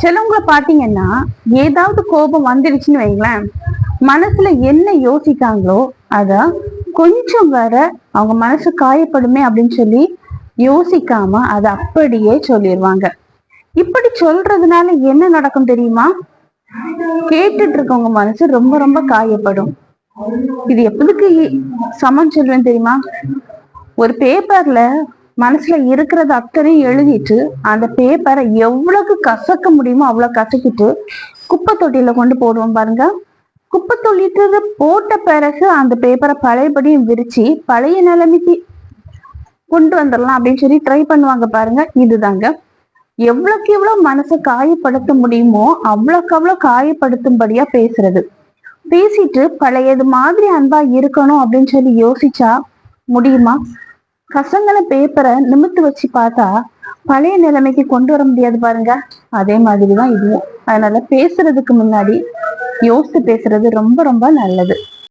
சிலவங்களை பார்த்தீங்கன்னா ஏதாவது கோபம் வந்துடுச்சுன்னு வைங்களேன் மனசுல என்ன யோசிக்காங்களோ அத கொஞ்சம் வர அவங்க மனசு காயப்படுமே அப்படின்னு சொல்லி யோசிக்காம அதை அப்படியே சொல்லிடுவாங்க இப்படி சொல்றதுனால என்ன நடக்கும் தெரியுமா? கேட்டுட்டு இருக்கவங்க மனசு ரொம்ப ரொம்ப காயப்படும். இது எப்படிக்கு சமம் சொல்வேன் தெரியுமா? ஒரு பேப்பர்ல மனசுல இருக்கிறது அத்தனையும் எழுதிட்டு அந்த பேப்பரை எவ்வளவுக்கு கசக்க முடியுமோ அவ்வளவு கசக்கிட்டு குப்பை தொட்டியில கொண்டு போடுவோம் பாருங்க. குப்பை தொட்டிட்டு போட்ட பிறகு அந்த பேப்பரை பழையபடியும் விரிச்சு பழைய நிலைமைக்கு கொண்டு வந்துடலாம் அப்படின்னு சொல்லி ட்ரை பண்ணுவாங்க பாருங்க. இதுதாங்க. எவ்வளவுக்கு எவ்வளவு மனசை காயப்படுத்த முடியுமோ அவ்வளவுக்கு அவ்வளவு காயப்படுத்தும்படியா பேசுறது. பேசிட்டு பழையது மாதிரி அன்பா இருக்கணும் அப்படின்னு சொல்லி யோசிச்சா முடியுமா? கசங்கன பேப்பரை நிமித்து வச்சு பார்த்தா பழைய நிலைமைக்கு கொண்டு வர முடியாது பாருங்க. அதே மாதிரிதான் இதுவும். அதனால பேசுறதுக்கு முன்னாடி யோசித்து பேசுறது ரொம்ப ரொம்ப நல்லது.